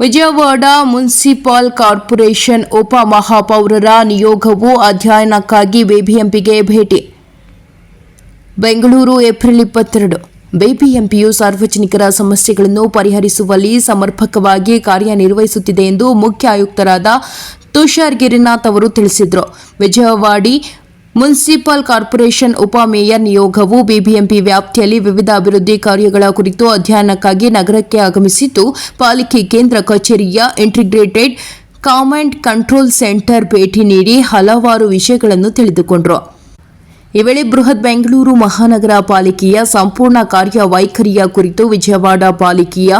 Vijayawada municipal corporation ಉಪ ಮಹಾಪೌರರ ನಿಯೋಗವು ಅಧ್ಯಯನಕ್ಕಾಗಿ ಬಿಬಿಎಂಪಿಗೆ ಭೇಟಿ. ಬೆಂಗಳೂರು, ಏಪ್ರಿಲ್ ಇಪ್ಪತ್ತೆರಡು. ಬಿಬಿಎಂಪಿಯು ಸಾರ್ವಜನಿಕರ ಸಮಸ್ಯೆಗಳನ್ನು ಪರಿಹರಿಸುವಲ್ಲಿ ಸಮರ್ಪಕವಾಗಿ ಕಾರ್ಯನಿರ್ವಹಿಸುತ್ತಿದೆ ಎಂದು ಮುಖ್ಯ ಆಯುಕ್ತರಾದ ತುಷಾರ್ ಗಿರಿನಾಥ್ ಅವರು ತಿಳಿಸಿದರು. ವಿಜಯವಾಡಿ ಮುನ್ಸಿಪಲ್ ಕಾರ್ಪೊರೇಷನ್ ಉಪ ಮೇಯರ್ ನಿಯೋಗವು ಬಿಬಿಎಂಪಿ ವ್ಯಾಪ್ತಿಯಲ್ಲಿ ವಿವಿಧ ಅಭಿವೃದ್ಧಿ ಕಾರ್ಯಗಳ ಕುರಿತು ಅಧ್ಯಯನಕ್ಕಾಗಿ ನಗರಕ್ಕೆ ಆಗಮಿಸಿದ್ದು, ಪಾಲಿಕೆ ಕೇಂದ್ರ ಕಚೇರಿಯ ಇಂಟಿಗ್ರೇಟೆಡ್ ಕಾಮೆಂಟ್ ಕಂಟ್ರೋಲ್ ಸೆಂಟರ್ ಭೇಟಿ ನೀಡಿ ಹಲವಾರು ವಿಷಯಗಳನ್ನು ತಿಳಿದುಕೊಂಡರು. ಈ ವೇಳೆ ಬೃಹತ್ ಬೆಂಗಳೂರು ಮಹಾನಗರ ಪಾಲಿಕೆಯ ಸಂಪೂರ್ಣ ಕಾರ್ಯವೈಖರಿಯ ಕುರಿತು ವಿಜಯವಾಡ ಪಾಲಿಕೆಯ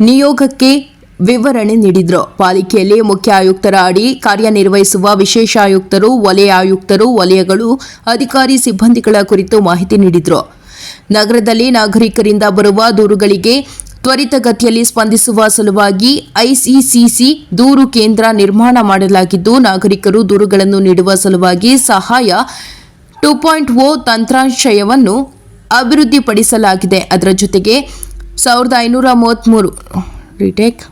ನಿಯೋಗಕ್ಕೆ ವಿವರಣೆ ನೀಡಿದರು. ಪಾಲಿಕೆಯಲ್ಲಿ ಮುಖ್ಯ ಆಯುಕ್ತರ ಅಡಿ ಕಾರ್ಯನಿರ್ವಹಿಸುವ ವಿಶೇಷ ಆಯುಕ್ತರು ವಲಯ ಆಯುಕ್ತರು ವಲಯಗಳು, ಅಧಿಕಾರಿ ಸಿಬ್ಬಂದಿಗಳ ಕುರಿತು ಮಾಹಿತಿ ನೀಡಿದರು. ನಗರದಲ್ಲಿ ನಾಗರಿಕರಿಂದ ಬರುವ ದೂರುಗಳಿಗೆ ತ್ವರಿತಗತಿಯಲ್ಲಿ ಸ್ಪಂದಿಸುವ ಸಲುವಾಗಿ ಐಸಿಸಿಸಿ ದೂರು ಕೇಂದ್ರ ನಿರ್ಮಾಣ ಮಾಡಲಾಗಿದ್ದು, ನಾಗರಿಕರು ದೂರುಗಳನ್ನು ನೀಡುವ ಸಲುವಾಗಿ ಸಹಾಯ ಟೂ ಪಾಯಿಂಟ್ ಓ ತಂತ್ರಾಂಶಯವನ್ನು ಅಭಿವೃದ್ಧಿಪಡಿಸಲಾಗಿದೆ. ಅದರ ಜೊತೆಗೆ ಸಾವಿರದ ಐನೂರ ಮೂವತ್ತ್ಮೂರು ರಿಟೇಕ್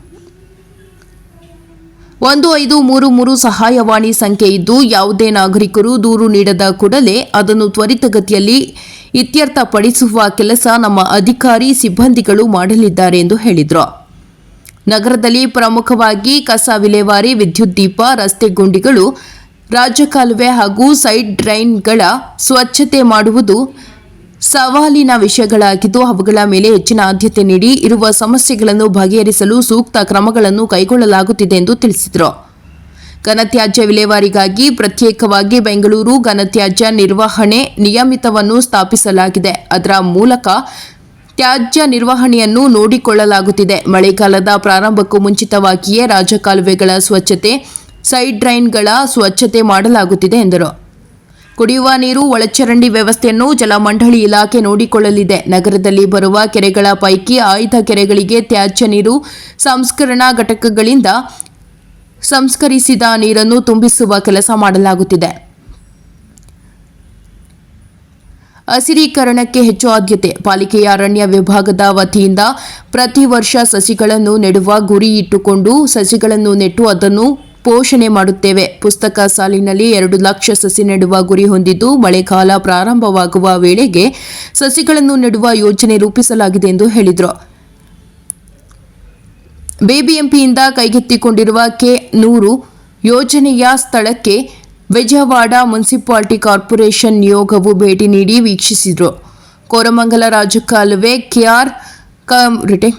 ಒಂದು ಐದು ಮೂರು ಮೂರು ಸಹಾಯವಾಣಿ ಸಂಖ್ಯೆ ಇದ್ದು ಯಾವುದೇ ನಾಗರಿಕರು ದೂರು ನೀಡದ ಕೂಡಲೇ ಅದನ್ನು ತ್ವರಿತಗತಿಯಲ್ಲಿ ಇತ್ಯರ್ಥಪಡಿಸುವ ಕೆಲಸ ನಮ್ಮ ಅಧಿಕಾರಿ, ಸಿಬ್ಬಂದಿಗಳು ಮಾಡಲಿದ್ದಾರೆ ಎಂದು ಹೇಳಿದರು. ನಗರದಲ್ಲಿ ಪ್ರಮುಖವಾಗಿ ಕಸ ವಿಲೇವಾರಿ, ವಿದ್ಯುತ್ ದೀಪ, ರಸ್ತೆ ಗುಂಡಿಗಳು ರಾಜಕಾಲುವೆ ಹಾಗೂ ಸೈಡ್ ಡ್ರೈನ್ಗಳ ಸ್ವಚ್ಛತೆ ಮಾಡುವುದು ಸವಾಲಿನ ವಿಷಯಗಳಾಗಿದ್ದು, ಅವುಗಳ ಮೇಲೆ ಹೆಚ್ಚಿನ ಆದ್ಯತೆ ನೀಡಿ ಇರುವ ಸಮಸ್ಯೆಗಳನ್ನು ಬಗೆಹರಿಸಲು ಸೂಕ್ತ ಕ್ರಮಗಳನ್ನು ಕೈಗೊಳ್ಳಲಾಗುತ್ತಿದೆ ಎಂದು ತಿಳಿಸಿದರು. ಘನತ್ಯಾಜ್ಯ ವಿಲೇವಾರಿಗಾಗಿ ಪ್ರತ್ಯೇಕವಾಗಿ ಬೆಂಗಳೂರು ಘನತ್ಯಾಜ್ಯ ನಿರ್ವಹಣೆ ನಿಯಮಿತವನ್ನು ಸ್ಥಾಪಿಸಲಾಗಿದೆ. ಅದರ ಮೂಲಕ ತ್ಯಾಜ್ಯ ನಿರ್ವಹಣೆಯನ್ನು ನೋಡಿಕೊಳ್ಳಲಾಗುತ್ತಿದೆ. ಮಳೆಗಾಲದ ಪ್ರಾರಂಭಕ್ಕೂ ಮುಂಚಿತವಾಗಿಯೇ ರಾಜಕಾಲುವೆಗಳ ಸ್ವಚ್ಛತೆ, ಸೈಡ್ ಡ್ರೈನ್ಗಳ ಸ್ವಚ್ಛತೆ ಮಾಡಲಾಗುತ್ತಿದೆ ಎಂದರು. ಕುಡಿಯುವ ನೀರು, ಒಳಚರಂಡಿ ವ್ಯವಸ್ಥೆಯನ್ನು ಜಲಮಂಡಳಿ ಇಲಾಖೆ ನೋಡಿಕೊಳ್ಳಲಿದೆ. ನಗರದಲ್ಲಿ ಬರುವ ಕೆರೆಗಳ ಪೈಕಿ ಆಯ್ದ ಕೆರೆಗಳಿಗೆ ತ್ಯಾಜ್ಯ ನೀರು, ಸಂಸ್ಕರಣಾ ಘಟಕಗಳಿಂದ ಸಂಸ್ಕರಿಸಿದ ನೀರನ್ನು ತುಂಬಿಸುವ ಕೆಲಸ ಮಾಡಲಾಗುತ್ತಿದೆ. ಹಸಿರೀಕರಣಕ್ಕೆ ಹೆಚ್ಚು ಆದ್ಯತೆ. ಪಾಲಿಕೆಯ ಅರಣ್ಯ ವಿಭಾಗದ ವತಿಯಿಂದ ಪ್ರತಿ ವರ್ಷ ಸಸಿಗಳನ್ನು ನೆಡುವ ಗುರಿ ಇಟ್ಟುಕೊಂಡು ಸಸಿಗಳನ್ನು ನೆಟ್ಟು ಅದನ್ನು ಪೋಷಣೆ ಮಾಡುತ್ತೇವೆ. ಪುಸ್ತಕ ಸಾಲಿನಲ್ಲಿ ಎರಡು ಲಕ್ಷ ಸಸಿ ನೆಡುವ ಗುರಿ ಹೊಂದಿದ್ದು, ಮಳೆಗಾಲ ಪ್ರಾರಂಭವಾಗುವ ವೇಳೆಗೆ ಸಸಿಗಳನ್ನು ನೆಡುವ ಯೋಜನೆ ರೂಪಿಸಲಾಗಿದೆ ಎಂದು ಹೇಳಿದರು. ಬಿಬಿಎಂಪಿಯಿಂದ ಕೈಗೆತ್ತಿಕೊಂಡಿರುವ ಕೆ ನೂರು ಯೋಜನೆಯ ಸ್ಥಳಕ್ಕೆ ವಿಜಯವಾಡ ಮುನ್ಸಿಪಾಲಿಟಿ ಕಾರ್ಪೊರೇಷನ್ ನಿಯೋಗವು ಭೇಟಿ ನೀಡಿ ವೀಕ್ಷಿಸಿದರು. ಕೋರಮಂಗಲ ರಾಜಕಾಲುವೆ ಕೆಆರ್ ರಿಟೆ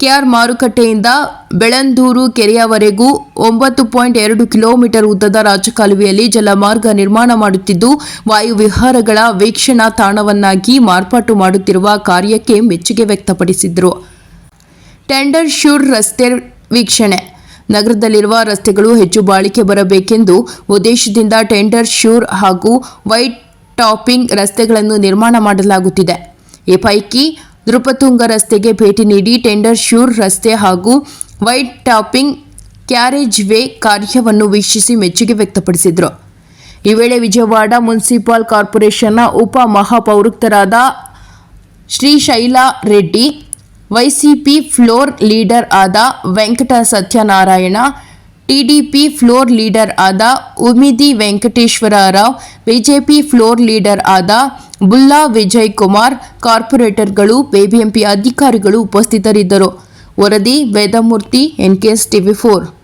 ಕೆಆರ್ ಮಾರುಕಟ್ಟೆಯಿಂದ ಬೆಳಂದೂರು ಕೆರೆಯವರೆಗೂ ಒಂಬತ್ತು ಪಾಯಿಂಟ್ ಎರಡು ಕಿಲೋಮೀಟರ್ ಉದ್ದದ ರಾಜಕಾಲುವೆಯಲ್ಲಿ ಜಲಮಾರ್ಗ ನಿರ್ಮಾಣ ಮಾಡುತ್ತಿದ್ದು ವಾಯುವಿಹಾರಗಳ ವೀಕ್ಷಣಾ ತಾಣವನ್ನಾಗಿ ಮಾರ್ಪಾಟು ಮಾಡುತ್ತಿರುವ ಕಾರ್ಯಕ್ಕೆ ಮೆಚ್ಚುಗೆ ವ್ಯಕ್ತಪಡಿಸಿದರು. ಟೆಂಡರ್ ಶೂರ್ ರಸ್ತೆ ವೀಕ್ಷಣೆ. ನಗರದಲ್ಲಿರುವ ರಸ್ತೆಗಳು ಹೆಚ್ಚು ಬಾಳಿಕೆ ಬರಬೇಕೆಂದು ಉದ್ದೇಶದಿಂದ ಟೆಂಡರ್ ಶೂರ್ ಹಾಗೂ ವೈಟ್ ಟಾಪಿಂಗ್ ರಸ್ತೆಗಳನ್ನು ನಿರ್ಮಾಣ ಮಾಡಲಾಗುತ್ತಿದೆ. ಈ ಪೈಕಿ ನೃಪತುಂಗ ರಸ್ತೆಗೆ ಭೇಟಿ ನೀಡಿ ಟೆಂಡರ್ ಶ್ಯೂರ್ ರಸ್ತೆ ಹಾಗೂ ವೈಟ್ ಟಾಪಿಂಗ್ ಕ್ಯಾರೇಜ್ ವೇ ಕಾರ್ಯವನ್ನು ವೀಕ್ಷಿಸಿ ಮೆಚ್ಚುಗೆ ವ್ಯಕ್ತಪಡಿಸಿದರು. ಈ ವೇಳೆ ವಿಜಯವಾಡ ಮುನ್ಸಿಪಲ್ ಕಾರ್ಪೊರೇಷನ್ನ ಉಪ ಮಹಾಪೌರುಕ್ತರಾದ Srishaila Reddy, YCP floor leader ಆದ Venkata Satyanarayana, TDP floor leader ಆದ Umidi Venkateswara Rao, BJP floor leader ಆದ ಬುಲ್ಲಾ ವಿಜಯ್ ಕುಮಾರ್ ಕಾರ್ಪೊರೇಟರ್ಗಳು ಬಿಬಿಎಂಪಿ ಅಧಿಕಾರಿಗಳು ಉಪಸ್ಥಿತರಿದ್ದರು. ವರದಿ ವೇದಮೂರ್ತಿ ಎನ್ಕೆಎಸ್ ಟಿವಿ ಫೋರ್.